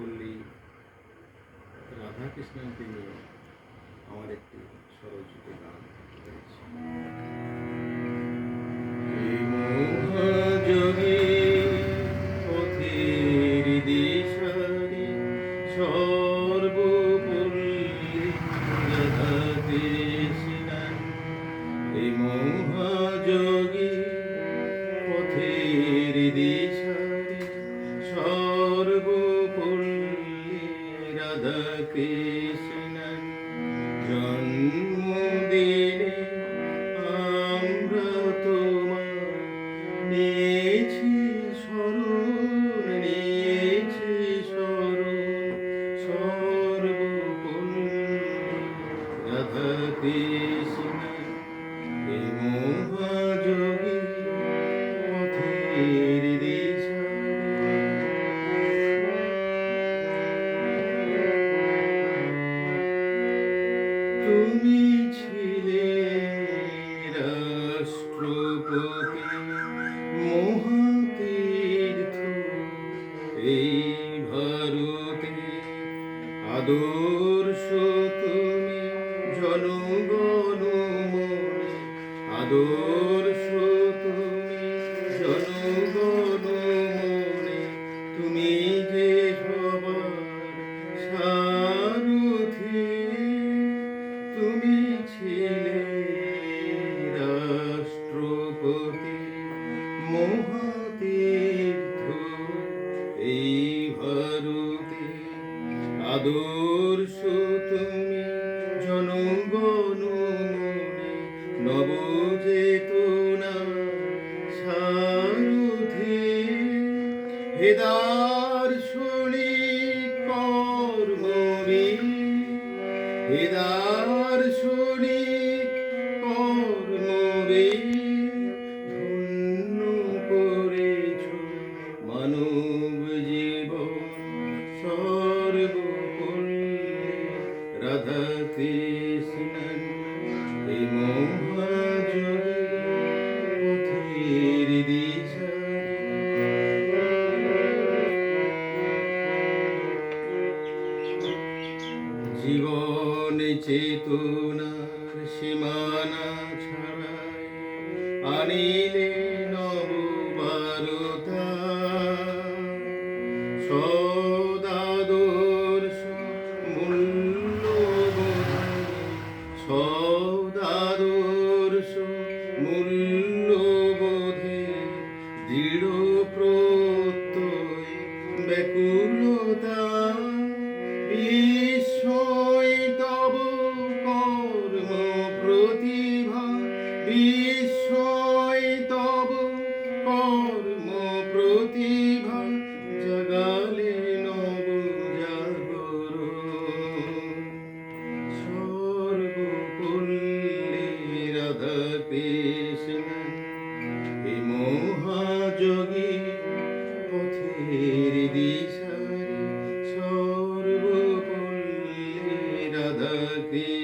সর্বপল্লী রাধাকৃষ্ণকে নিয়ে আমার একটি স্বরচিত গান। রয়েছে তুমি ছিলে রাষ্ট্রপতি মহাতীর্থ এই ভারতে। আদর্শ তুমি জনগণ আদর্শ আদর্শ তুমি জনগণ মনে নবচেতনা সারথি। হেদার শুনি কর্মবীর হেদার শনি জীবন চেতনার সীমানা ছাড়াই আনিলে মূল্যবোধে প্রত্যয় ব্যাকুলতা বিস্ময় তব কর্ম প্রতিভা জগালে নব জাগর। সর্বপল্লী রাধা কৃষ্ণ এই মহাযোগী পথের দিশারি সর্বপল্লী রাধা কৃষ্ণ